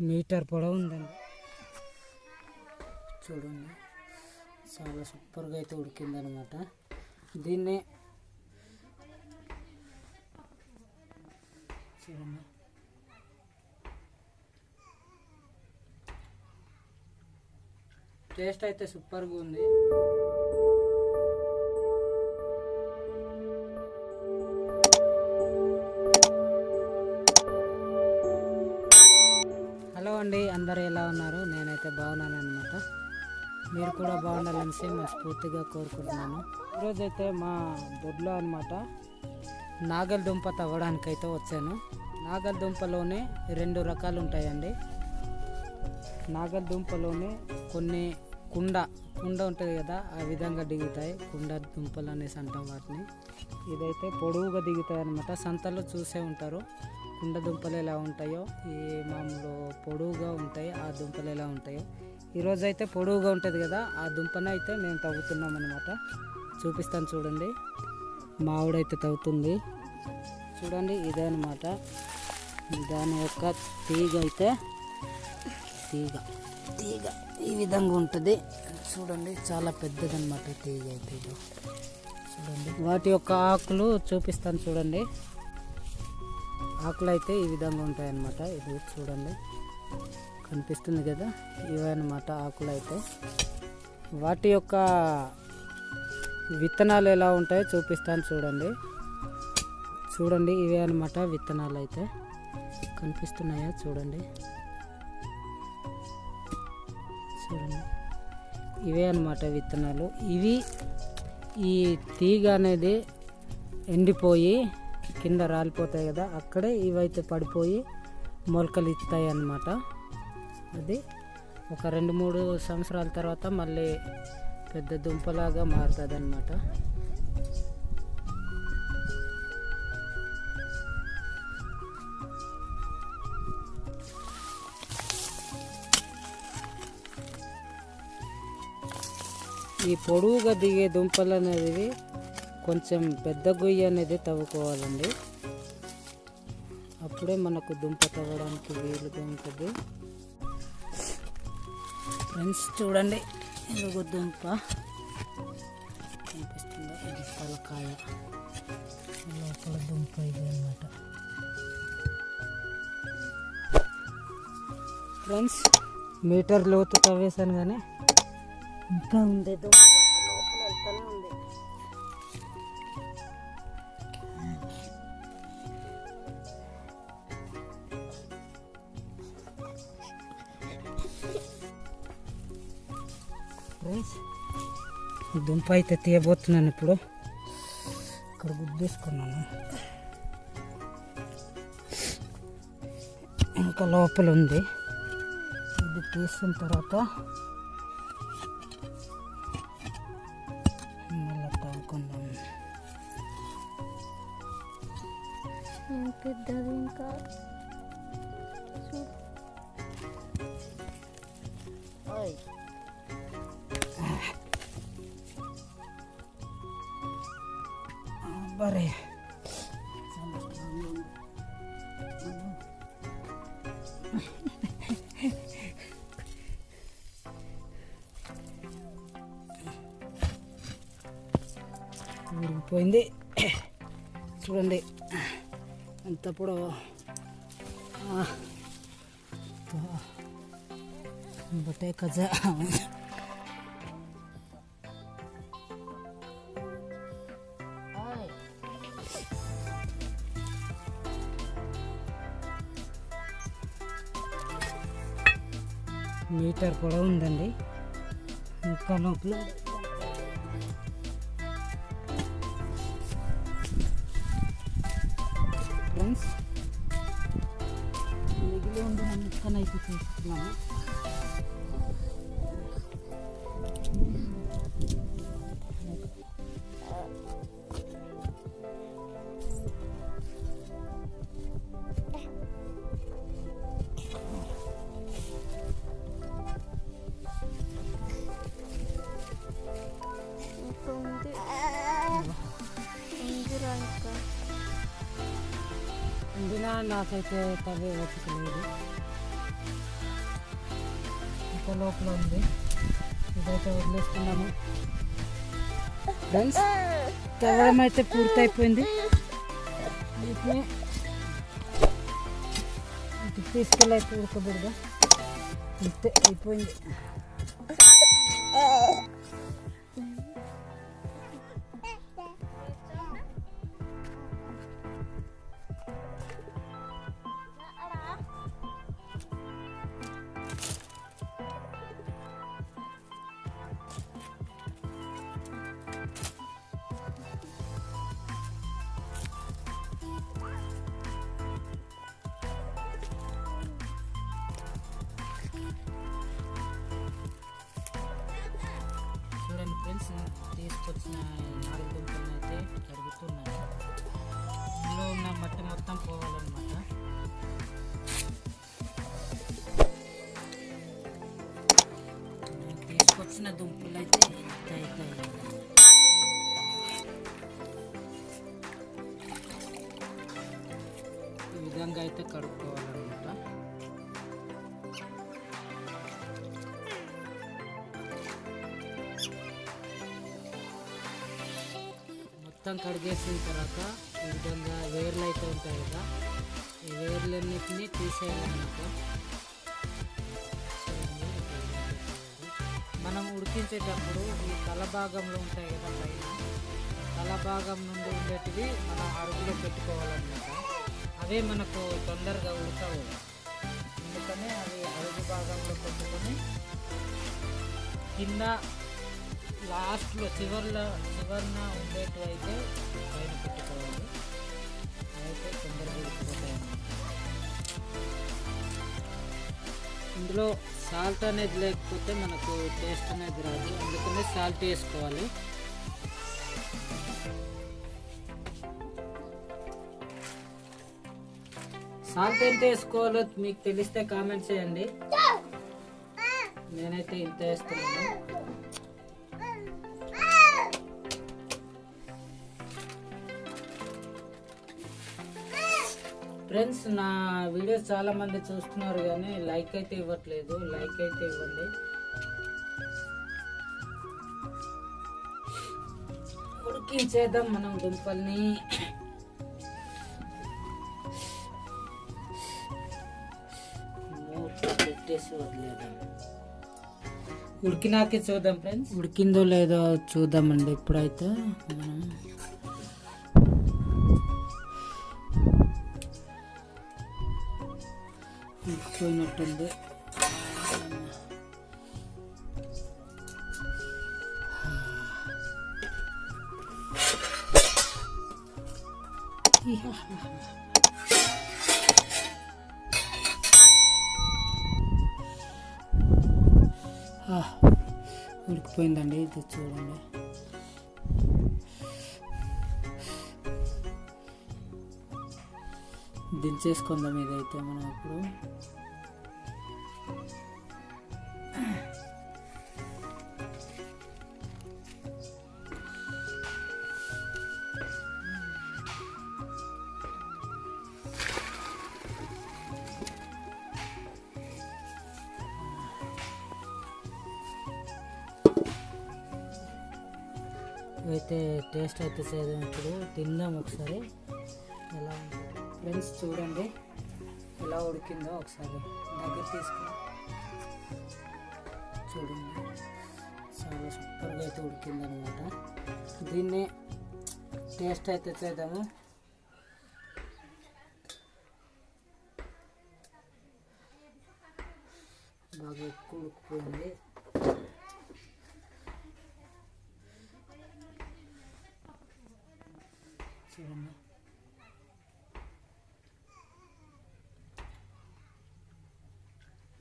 Metre పొడవు ఉందండి. చూడండి. చాలా సూపర్గా అయితే ఉడికిందనమాట. దీన్ని చూడండి. టేస్ట్ అయితే సూపర్గా ఉంది. అందరూ ఎలా ఉన్నారు? నేనైతే బాగున్నాను అనమాట మీరు కూడా బాగుండాలనేసి మనస్ఫూర్తిగా కోరుకుంటున్నాను. ఈరోజైతే మా దొడ్లో అనమాట నాగల దుంప తవ్వడానికైతే వచ్చాను. నాగల దుంపలోనే రెండు రకాలు ఉంటాయండి. నాగల దుంపలోనే కొన్ని కుండ కుండ ఉంటుంది కదా ఆ విధంగా దిగుతాయి. కుండ దుంపలు అనేసి అంటాం వాటిని. ఇదైతే పొడవుగా దిగుతాయి అనమాట సంతలో చూసే ఉంటారు. కుండ దుంపలు ఎలా ఉంటాయో ఈ మామూలు పొడవుగా ఉంటాయి ఆ దుంపలు ఎలా ఉంటాయో. ఈరోజు అయితే పొడవుగా ఉంటుంది కదా ఆ దుంపను అయితే మేము తవ్వుతున్నాం అనమాట చూపిస్తాను చూడండి. మావిడైతే తవ్వుతుంది. చూడండి ఇదే అనమాట దాని యొక్క తీగ అయితే తీగ తీగ ఈ విధంగా ఉంటుంది. చూడండి చాలా పెద్దదనమాట తీగ అయితే చూడండి వాటి యొక్క ఆకులు చూపిస్తాను చూడండి. ఆకులు అయితే ఈ విధంగా ఉంటాయన్నమాట. ఇది చూడండి. కనిపిస్తుంది కదా? ఇవే ఆకులు అయితే వాటి యొక్క విత్తనాలు ఎలా ఉంటాయో చూపిస్తాను చూడండి. చూడండి ఇవే అనమాట విత్తనాలు అయితే కనిపిస్తున్నాయా? చూడండి. చూడండి. ఇవే అనమాట విత్తనాలు. ఇవి ఈ తీగ అనేది ఎండిపోయి కింద రాలిపోతాయి కదా అక్కడే ఇవైతే పడిపోయి మొలకలు ఇస్తాయి అన్నమాట. అది ఒక రెండు మూడు సంవత్సరాల తర్వాత మళ్ళీ పెద్ద దుంపలాగా మారుతుంది అన్నమాట ఈ పొడవుగా దిగే దుంపలు అనేది కొంచెం పెద్ద గొయ్యి అనేది తవ్వుకోవాలండి. అప్పుడే మనకు దుంప తవ్వడానికి వీలుగా ఉంటుంది ఫ్రెండ్స్ చూడండి ఇదిగో దుంప. కనిపిస్తుందా? ఇది తలకాయ. లోపల దుంప ఇది అనమాట ఫ్రెండ్స్ మీటర్ లోతు తవ్వేశాను కానీ ఇంకా ఉంది దుంప. దుంప అయితే తీయబోతున్నాను ఇప్పుడు. ఇక్కడ గుద్దేసుకున్నాను. ఇంకా లోపల ఉంది ఇది తీసిన తర్వాత ఊరికిపోయింది చూడండి అంతప్పుడు బట్టే కజా మీటర్ కూడా ఉందండి ఇంకా లోపల ಒಂದು ಹಣ್ಣು ಚೆನ್ನಾಗಿ ಸಿಗ್ತಾನೆ నాకైతే తవ్వే ఓపిక లేదు. లోపల ఉంది. ఇదైతే వదిలేస్తున్నాము ఫ్రెండ్స్ తవ్వడం అయితే పూర్తయిపోయింది. వీటిని ఇటు తీసుకెళ్ళి అయితే ఉడకబెడదా. ఇంతే అయిపోయింది. తీసుకొచ్చిన నాలుగు దుంపలను అయితే కరుగుతున్నాను ఇందులో ఉన్న మట్టి మొత్తం పోవాలన్నమాట. తీసుకొచ్చిన దుంపలు అయితే ఇంత అవుతాయి ఈ విధంగా అయితే కడుక్కోవాలన్నమాట. మొత్తం కడిగేసిన తర్వాత ఈ విధంగా వేర్లు అయితే ఉంటాయి కదా ఈ వేర్లన్నిటిని తీసేయాలన్నమాట. మనం ఉడికించేటప్పుడు ఈ తల భాగంలో ఉంటాయి కదా పైన తల భాగం నుండి ఉండేటివి మనం అరుగులో పెట్టుకోవాలన్నమాట. అవే మనకు తొందరగా ఉడకవు. అందుకనే అవి అరుగు భాగంలో పెట్టుకొని కింద లాస్ట్లో చివర్లో చివరిన ఉండేటివి అయితే పైన పెట్టుకోవాలి. అయితే తొందరగా ఉడికిపోతాయి ఇందులో సాల్ట్ అనేది లేకపోతే మనకు టేస్ట్ అనేది రాదు. అందుకనే సాల్ట్ వేసుకోవాలి. సాల్ట్ ఎంత వేసుకోవాలో మీకు తెలిస్తే కామెంట్ చేయండి. నేనైతే ఇంత వేస్తున్నాను. ఫ్రెండ్స్ నా వీడియోస్ చాలామంది చూస్తున్నారు కానీ లైక్ అయితే ఇవ్వట్లేదు లైక్ అయితే ఇవ్వండి. ఉడికించేద్దాం మనం దుంపల్ని పెట్టేసి వదిలేద్దాం. ఉడికినాకే చూద్దాం ఫ్రెండ్స్ ఉడికిందో లేదో చూద్దామండి ఇప్పుడైతే మనం. ఉడికిపోయినట్టుంది ఆ, ఉడికిపోయిందండి ఇది చూడండి దించేసుకుందాం ఇదైతే మనం ఇప్పుడు. అయితే టేస్ట్ అయితే చేద్దాం ఇప్పుడు. తిందాం ఒకసారి. ఎలా ఫ్రెండ్స్ చూడండి ఎలా ఉడికిందో ఒకసారి దగ్గర తీసుకుని చూడండి. చాలా సూపర్గా అయితే ఉడికిందనమాట. దీన్ని టేస్ట్ అయితే చేద్దాము. బాగా ఎక్కువ ఉడికిపోయింది. చూడండి.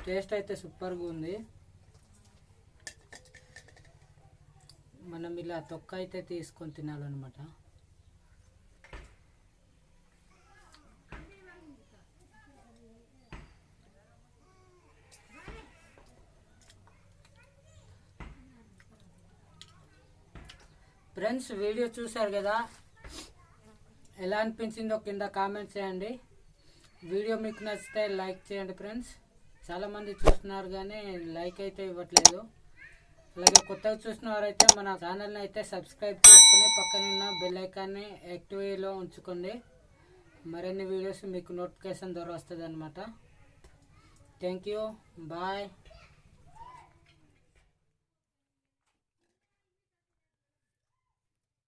టేస్ట్ అయితే సూపర్గా ఉంది. మనం ఇలా తొక్క అయితే తీసుకొని తినాలన్నమాట. ఫ్రెండ్స్ వీడియో చూశారు కదా? ఎలా అనిపించిందో కింద కామెంట్ చేయండి. వీడియో మీకు నచ్చితే లైక్ చేయండి ఫ్రెండ్స్. చాలామంది చూస్తున్నారు కానీ లైక్ అయితే ఇవ్వట్లేదు. అలాగే కొత్తగా చూసిన వారైతే మన ఛానల్ని అయితే సబ్స్క్రైబ్ చేసుకుని పక్కనున్న బెల్ ఐకాన్ని యాక్టివ్లో ఉంచుకోండి. మరిన్ని వీడియోస్ మీకు నోటిఫికేషన్ ద్వారా వస్తుంది అనమాట థ్యాంక్ యూ. బాయ్.